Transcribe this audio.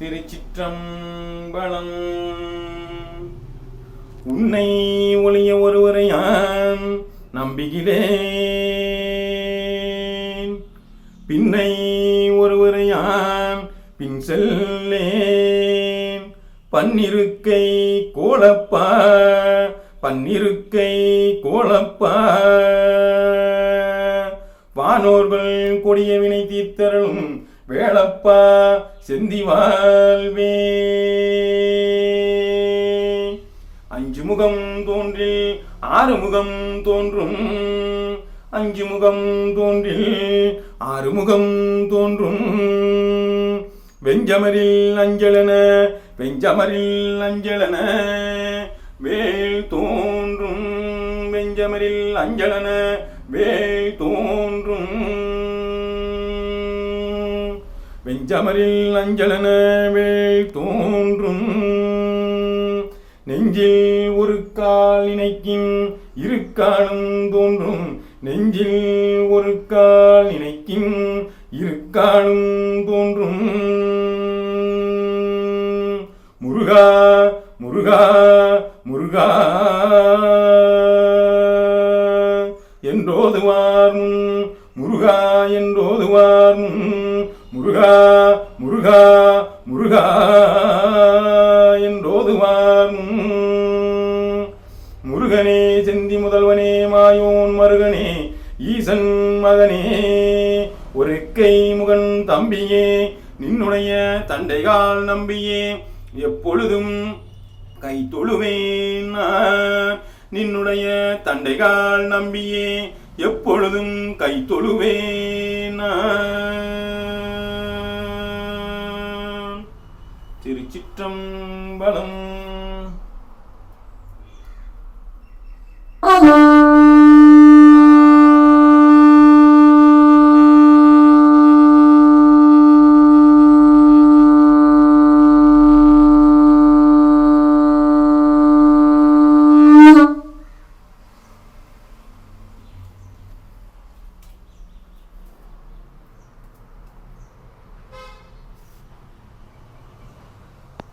திருச்சிற்றம்பலம். உன்னை ஒளிய ஒருவரை யான் நம்புகிறேன். பின்னை ஒருவரை யான் பின் செல்லேன். பன்னிருக்கை கோலப்பா பன்னிருக்கை கோலப்பா. வானோர்கள் கொடிய வினை தீர்த்தரலும் வேளப்பா செந்தி வாழ்வே. அஞ்சு முகம் தோன்றி ஆறு முகம் தோன்றும். அஞ்சு முகம் தோன்றில் ஆறு முகம் தோன்றும். வெஞ்சமரில் அஞ்சலன வெஞ்சமரில் அஞ்சலன. வேல் தோன்றும் வெஞ்சமரில் அஞ்சலன வேல் தோன்றும். வெஞ்சமரில் அஞ்சலன வேல் தோன்றும். நெஞ்சில் ஒரு கால் இணைக்கும் இரு காலும் தோன்றும். நெஞ்சில் ஒரு கால் இணைக்கும் இரு காலும் தோன்றும். முருகா முருகா முருகா. என்றோதுவார் முன் முருகா என்றோதுவார் முன். முருகா முருகா முருகா என்றோதுவான். முருகனே செந்தி முதல்வனே மாயோன் மருகனே ஈசன் மகனே ஒரு கை முகன் தம்பியே நின்னுடைய தண்டைகால் நம்பியே எப்பொழுதும் கை தொழுவேன் நின்னுடைய தண்டைகால் நம்பியே எப்பொழுதும் கை தொழுவேன் திருச்சிற்றம்பலம்